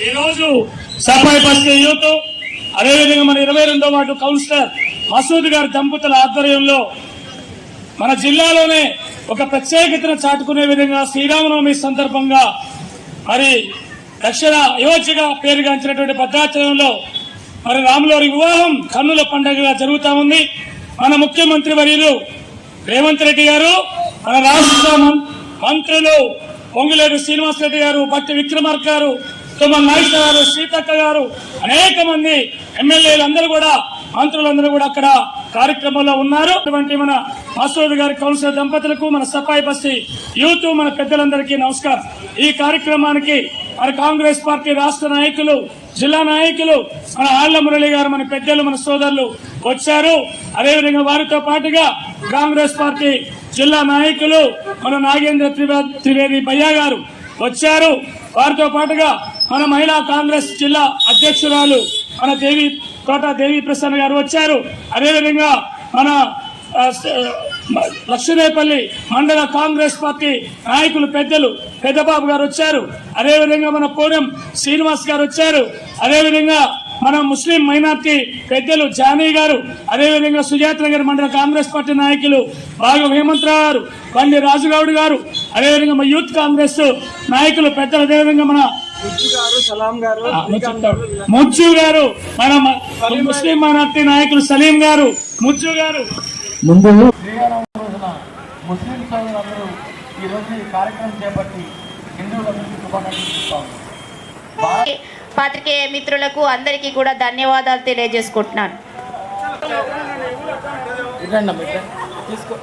ఈరోజు సఫాయి బస్తీ యూత్ అదేవిధంగా మన ఇరవై రెండో వార్డు కౌన్సిలర్ మసూద్ గారి దంపతుల ఆధ్వర్యంలో మన జిల్లాలోనే ఒక ప్రత్యేకతను చాటుకునే విధంగా శ్రీరామనవమి సందర్భంగా మరి దక్షిణ అయోధ్యగా పేరుగాంచినటువంటి భద్రాచలంలో మరి రాములవారి వివాహం కన్నుల పండుగగా జరుగుతా ఉంది. మన ముఖ్యమంత్రి వర్యులు రేవంత్ రెడ్డి గారు మన రాష్ట్ర మంత్రులు పొంగులేడు శ్రీనివాస్ రెడ్డి గారు భట్టి విక్రమార్క గారు తుమ్మల నాగేశ్వర గారు సీతక్క గారు అనేక మంది ఎమ్మెల్యేలు అందరూ కూడా మంత్రులందరూ కూడా అక్కడ కార్యక్రమంలో ఉన్నారు. అటువంటి మన మాస్టర్ గారి కౌన్సిలర్ దంపతులకు మన సఫాయి బస్తి యూత్ మన పెద్దలందరికీ నమస్కారం. ఈ కార్యక్రమానికి మన కాంగ్రెస్ పార్టీ రాష్ట్ర నాయకులు జిల్లా నాయకులు మన ఆళ్ళ మురళి గారు మన పెద్దలు మన సోదరులు వచ్చారు. అదేవిధంగా వారితో పాటుగా కాంగ్రెస్ పార్టీ జిల్లా నాయకులు మన నాగేంద్ర త్రివే- త్రివేది భయ్యా గారు వచ్చారు. వారితో పాటుగా మన మహిళా కాంగ్రెస్ జిల్లా అధ్యక్షురాలు మన దేవి తోట దేవి ప్రసన్న గారు వచ్చారు. అదేవిధంగా మన లక్ష్మీపల్లి మండల కాంగ్రెస్ పార్టీ నాయకులు పెద్దలు పెద్దబాబు గారు వచ్చారు. అదేవిధంగా మన పూనం శ్రీనివాస్ గారు వచ్చారు. అదేవిధంగా మన ముస్లిం మైనార్టీ పెద్దలు జానీ గారు. అదేవిధంగా సుజాత నగర్ మండల కాంగ్రెస్ పార్టీ నాయకులు బాగా హేమంతరావు గారు బండి రాజుగౌడ్ గారు. అదేవిధంగా మన యూత్ కాంగ్రెస్ నాయకులు పెద్దలు. అదేవిధంగా మన బుజ్జు గారు సలాం గారు ఆ, ముజ్జు గారు. మన మ- ముస్లిం మైనార్టీ నాయకులు సలీం గారు ముజ్జు గారు. ముందు ముస్లిం సోదరులందరూ ఈ రోజు ఈ కార్యక్రమం చేపట్టి హిందువులందరికీ శుభాకాంక్షలు పాత్రికేయ మిత్రులకు అందరికీ కూడా ధన్యవాదాలు తెలియజేసుకుంటున్నాను. తీసుకో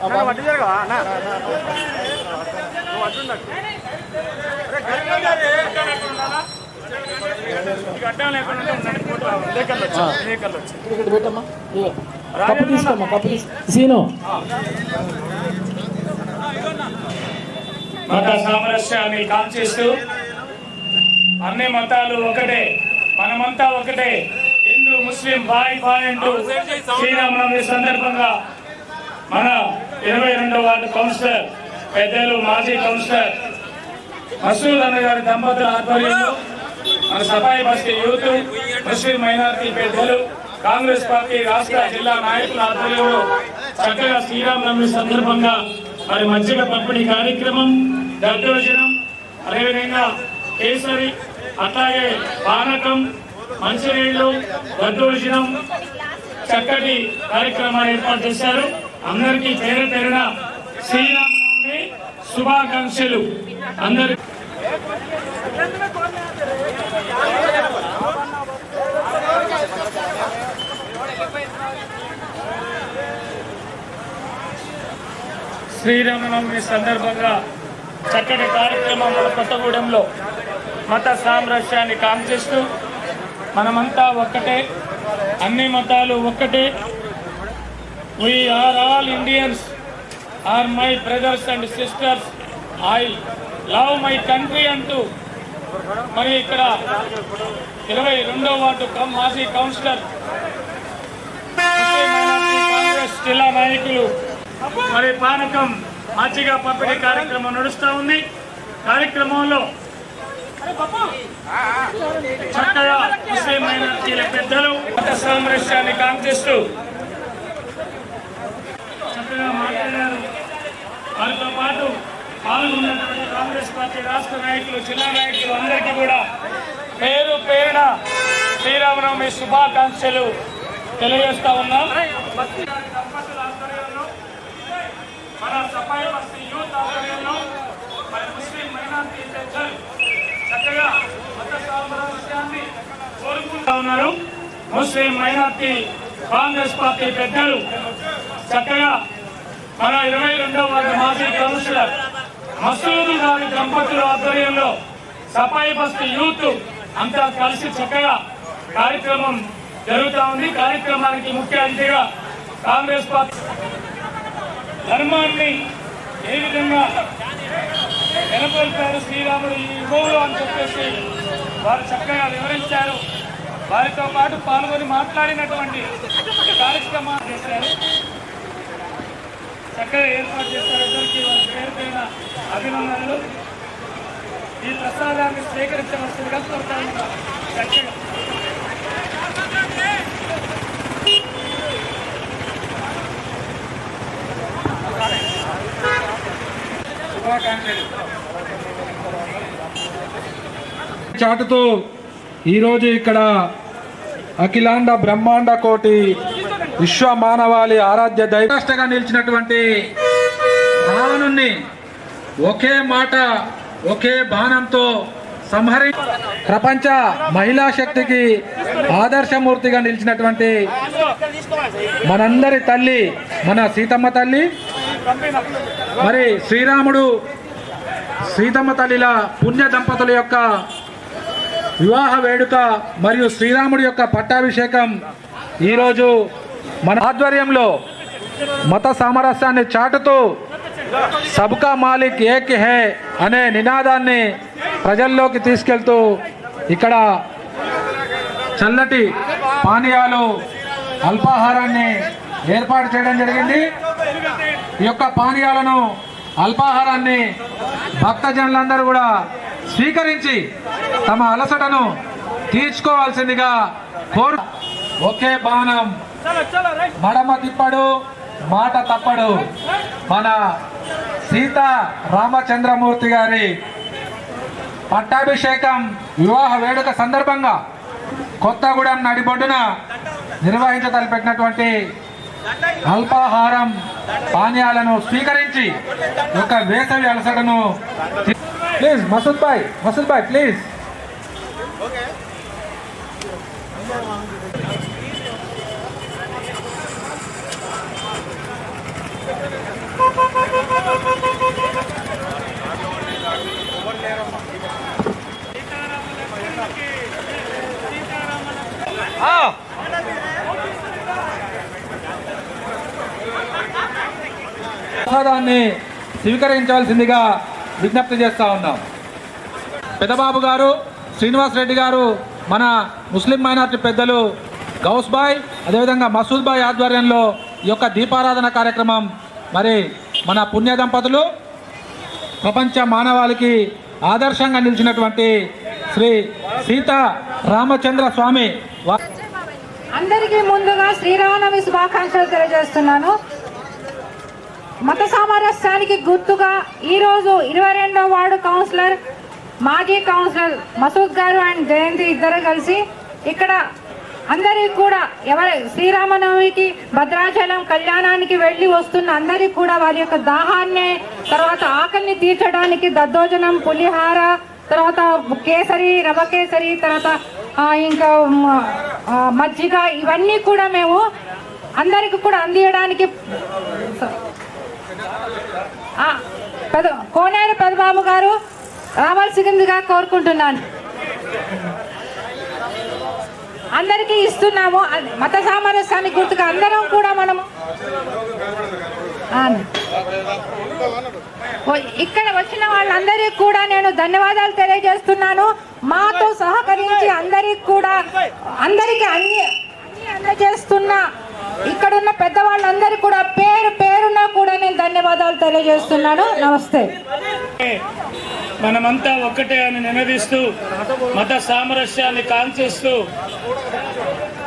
కప్పు తీసుకోమ్మా కప్పు సీను. మత సామరస్యాన్ని కాంక్షిస్తూ అన్ని మతాలు ఒకటే మనమంతా ఒకటే. హిందూ ముస్లిం బాయ్ బాయ్ అంటూ శ్రీరామనవమి సందర్భంగా మన ఇరవై రెండో వార్డు కౌన్సిలర్ పెద్దలు మాజీ కౌన్సిలర్ మసూల్ అన్న గారి దంపతుల ఆధ్వర్యంలో మన సఫాయి బస్తీ యూత్ ముస్లిం మైనార్టీ పెద్దలు కాంగ్రెస్ పార్టీ రాష్ట్ర జిల్లా నాయకుల ఆధ్వర్యంలో చక్కగా శ్రీరామనవమి సందర్భంగా మరి మజ్జిగ పంపిణీ కార్యక్రమం దద్దోజనం అదేవిధంగా కేసరి అట్లాగే పానకం మంచినీళ్ళు దద్దోజనం చక్కటి కార్యక్రమాలు ఏర్పాటు చేశారు. అందరికీ పేరు పేరున శ్రీరామనవమి శుభాకాంక్షలు. అందరికీ శ్రీరామనవమి సందర్భంగా చక్కటి కార్యక్రమం మన కొత్తగూడెంలో మత సామరస్యాన్ని కాంక్షిస్తూ మనమంతా ఒక్కటే అన్ని మతాలు ఒక్కటే. We are all Indians are my brothers and sisters I love my country అంటూ మరి ఇక్కడ ఇరవై రెండో వార్డు మాజీ కౌన్సిలర్ కాంగ్రెస్ జిల్లా నాయకులు మరి పానకం మాచిగా పంపిణీ కార్యక్రమం నడుస్తూ ఉంది. కార్యక్రమంలో చక్కగా ముస్లిం మైనార్టీల పెద్దలు మత సామరస్యాన్ని కాంక్షిస్తూ చక్కగా మాట్లాడారు. వారితో పాటు పాల్గొన్నటువంటి కాంగ్రెస్ పార్టీ రాష్ట్ర నాయకులు జిల్లా నాయకులు అందరికీ కూడా పేరు పేరున శ్రీరామనవమి శుభాకాంక్షలు తెలియజేస్తా ఉన్నాం. మన సఫాయి బస్తీ యూత్ ఆధ్వర్యంలో మరి ముస్లిం మైనార్టీ పెద్దలు చక్కగా మత సామరస్యాన్ని కోరుకుంటా ఉన్నారు. ముస్లిం మైనార్టీ కాంగ్రెస్ పార్టీ పెద్దలు చక్కగా మన ఇరవై రెండవ వార్డు మాజీ కౌన్సిలర్ మసూదు గారి దంపతుల ఆధ్వర్యంలో సఫాయి బస్తు యూత్ అంతా కలిసి చక్కగా కార్యక్రమం జరుగుతా ఉంది. కార్యక్రమానికి ముఖ్య అతిథిగా కాంగ్రెస్ పార్టీ ధర్మాన్ని ఏ విధంగా నెలకొల్పారు శ్రీరాముడు ఈ యుగంలో అని చెప్పేసి వారు చక్కగా వివరించారు. వారితో పాటు పాల్గొని మాట్లాడినటువంటి కార్యక్రమాలు చేశారు. చక్కగా ఏర్పాటు చేస్తారు అందరికీ వారి పేరు పైన అభినందనలు. ఈ ప్రసాదాన్ని స్వీకరించవలసిందిగా కోరుతాను చక్కగా. చాటుతూ ఈరోజు ఇక్కడ అఖిలాండ బ్రహ్మాండ కోటి విశ్వ మానవాళి ఆరాధ్య దైవష్టగా నిలిచినటువంటి రావణుణ్ణి ఒకే మాట ఒకే బాణంతో సంహరి ప్రపంచ మహిళా శక్తికి ఆదర్శమూర్తిగా నిలిచినటువంటి మనందరి తల్లి మన సీతమ్మ తల్లి. మరి శ్రీరాముడు సీతమ్మ తల్లిల పుణ్య దంపతుల యొక్క వివాహ వేడుక మరియు శ్రీరాముడి యొక్క పట్టాభిషేకం ఈరోజు మన ఆధ్వర్యంలో మత సామరస్యాన్ని చాటుతూ సబ్కా మాలిక్ ఏక్ హే అనే నినాదాన్ని ప్రజల్లోకి తీసుకెళ్తూ ఇక్కడ చల్లటి పానీయాలు అల్పాహారాన్ని ఏర్పాటు చేయడం జరిగింది. ఈ యొక్క పానీయాలను అల్పాహారాన్ని భక్తజనులందరూ కూడా స్వీకరించి తమ అలసటను తీర్చుకోవాల్సిందిగా కోరు ఒకే బాణం మడమ తిప్పడు మాట తప్పడు. మన సీత రామచంద్రమూర్తి గారి పట్టాభిషేకం వివాహ వేడుక సందర్భంగా కొత్తగూడెం నడిబొడ్డున నిర్వహించతలపెట్టినటువంటి అల్పాహారం పానీయాలను స్వీకరించి ఒక వేసవి అలసటను ప్లీజ్ మసూద్ భాయ్ మసూద్ భాయ్ ప్లీజ్. ప్రసాదాన్ని స్వీకరించవలసిందిగా విజ్ఞప్తి చేస్తూ ఉన్నాం. పెద్దబాబు గారు శ్రీనివాస్ రెడ్డి గారు మన ముస్లిం మైనార్టీ పెద్దలు గౌస్బాయ్ అదేవిధంగా మసూద్ బాయ్ ఆధ్వర్యంలో ఈ యొక్క దీపారాధన కార్యక్రమం మరి మన పుణ్య దంపతులు ప్రపంచ మానవాళికి ఆదర్శంగా నిలిచినటువంటి శ్రీ సీత రామచంద్ర స్వామి అందరికీ ముందుగా శ్రీరామనవమి శుభాకాంక్షలు తెలియజేస్తున్నాను. మత సామరస్యానికి గుర్తుగా ఈరోజు ఇరవై రెండో వార్డు కౌన్సిలర్ మాజీ కౌన్సిలర్ మసూద్ గారు అండ్ జయంతి ఇద్దరు కలిసి ఇక్కడ అందరికి కూడా ఎవరి శ్రీరామనవమికి భద్రాచలం కళ్యాణానికి వెళ్ళి వస్తున్న అందరికి కూడా వారి యొక్క దాహాన్ని తర్వాత ఆకలిని తీర్చడానికి దద్దోజనం పులిహార తర్వాత కేసరి రవ కేసరి తర్వాత ఇంకా మజ్జిగ ఇవన్నీ కూడా మేము అందరికి కూడా అందియడానికి పెద కోనేరు పెదబాబు గారు రావాల్సిందిగా కోరుకుంటున్నాను. అందరికీ ఇస్తున్నాము. మత సామరస్యానికి గుర్తుగా అందరం కూడా మనము ఇక్కడ వచ్చిన వాళ్ళందరికీ కూడా నేను ధన్యవాదాలు తెలియజేస్తున్నాను. మాతో సహకరించి అందరికి కూడా అందరికీ అన్ని అందజేస్తున్న. అందజేస్తున్న ఇక్కడున్న పెద్దవాళ్ళందరికీ కూడా పేరు పేరున కూడా నేను ధన్యవాదాలు తెలియజేస్తున్నాను. నమస్తే. మనమంతా ఒక్కటే అని నినదిస్తూ మత సామరస్యాన్ని కాంక్షిస్తూ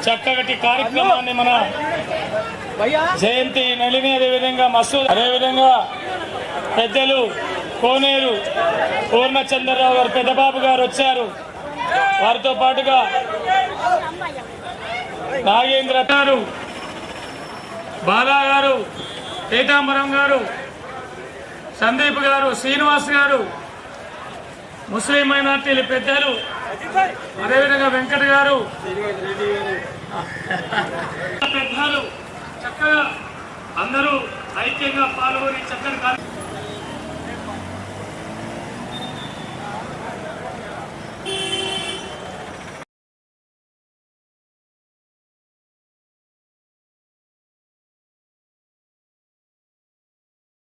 చక్కటి కార్యక్రమాన్ని మన జయంతి నళిని అదేవిధంగా మసూద్ అదేవిధంగా పెద్దలు కోనేరు పూర్ణచంద్రరావు గారు పెద్దబాబు గారు వచ్చారు. వారితో పాటుగా నాగేంద్ర గారు బాలా గారు పీతాంబరం గారు సందీప్ గారు శ్రీనివాస్ గారు ముస్లిం మైనార్టీల పెద్దలు అదేవిధంగా వెంకట గారు పెద్దలు చక్కగా అందరూ ఐక్యంగా పాల్గొని చక్కని కార్య-